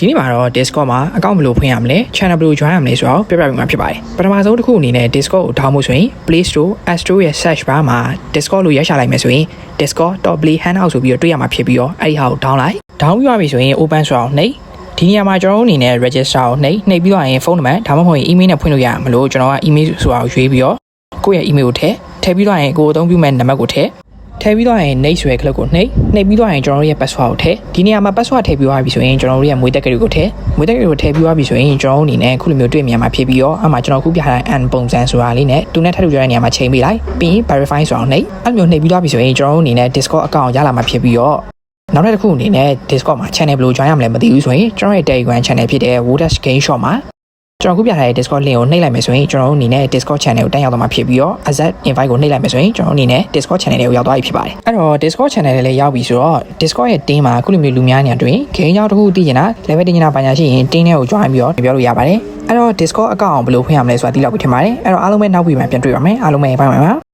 ဒီနေ့မှာတော့ Discord မှာ account ဘယ်လိုဖွင့်ရမလဲ channel ဘယ်လို join ရမလဲဆိုတော့ပြပြပေးမှာဖြစ်ပါတယ်ပထမဆုံးတစ်ခုအနေနဲ့ Discord ကို download ဆိုရင် Play Store App Store ရဲ့ search bar မှာ Discord လို့ရိုက်ရှာလိုက်မယ်ဆိုရင် discord.play handout ဆိုပြီးတော့တွေ့ရမှာဖြစ်ပြီးတော့အဲ့ဒီဟာကို down လိုက် down ပြီးသွားပြီဆိုရင် open ဆိုအောင်နှိပ်ဒီနေရာမှာကျွန်တော်တို့အနေနဲ့ register ကိုနှိပ်နှိပ်ပြီးတော့ရင်ဖုန်းနံပါတ်ဒါမှမဟုတ်ရင် email နဲ့ဖွင့်လို့ရမှာမလို့ကျွန်တော်က email ဆိုတာကိုရွေးပြီးတော့ကိုယ့်ရဲ့ email ကိုထည့်ထည့်ပြီးတော့ရင်ကိုယ်အသုံးပြုမဲ့နံပါတ်ကိုထည့် ထည့်ပြီးတော့ရင်နှိပ်ဆွဲကလစ်ကိုနှိပ်နှိပ်ပြီးတော့ရင်ကျွန်တော်တို့ရဲ့ password ကိုထည့်ဒီနေရာမှာ password ထည့်ပြီးသွားပြီဆိုရင်ကျွန်တော်တို့ရဲ့မွေးတက်ကလေးကိုထည့်မွေးတက်ကလေးကိုထည့်ပြီးသွားပြီဆိုရင်ကျွန်တော်တို့အနေနဲ့ခုလိုမျိုးတွေ့မြင်မှာဖြစ်ပြီးတော့အမှကျွန်တော်ခုပြထားတဲ့ n ပုံစံဆိုတာလေးနဲ့သူနဲ့ထပ်ထူကြတဲ့နေရာမှာချိန်ပေးလိုက်ပြီးရင် verify ဆိုအောင်နှိပ်အဲ့လိုမျိုးနှိပ်ပြီးသွားပြီဆိုရင်ကျွန်တော်တို့အနေနဲ့ Discord account ရလာမှာဖြစ်ပြီးတော့နောက်တစ်ခုအနေနဲ့ Discord မှာ channel ဘယ်လို join ရမလဲမသိဘူးဆိုရင်ကျွန်တော်ရဲ့ Telegram channel ဖြစ်တဲ့ Wodash Game Shop မှာ ကျွန်တော်ခုပြထားတဲ့ Discord link ကိုနှိပ်လိုက်မယ်ဆိုရင်ကျွန်တော်တို့အနေနဲ့ Discord channel ကိုတက်ရောက်သွားမှာဖြစ်ပြီးတော့ Azet invite ကိုနှိပ်လိုက်မယ်ဆိုရင်ကျွန်တော်တို့အနေနဲ့ Discord channel တွေကိုရောက်သွားပြီဖြစ်ပါတယ်အဲ့တော့ Discord channel တွေလည်းရောက်ပြီဆိုတော့ Discord ရဲ့ team မှာခုလိုမျိုးလူများနေရာတွင် game ကြောင်းတစ်ခုသိချင်တာ level တင်ချင်တာပါညာရှိရင် team တွေကို join ပြီးတော့ပြောလို့ရပါတယ်အဲ့တော့ Discord account ဘယ်လိုဖွင့်ရမလဲဆိုတာသိလောက်ပြီထင်ပါတယ်အဲ့တော့အားလုံးပဲနောက်ပြီးမှပြန်တွေ့ပါမယ်အားလုံးပဲဘိုင်ဘိုင်ပါ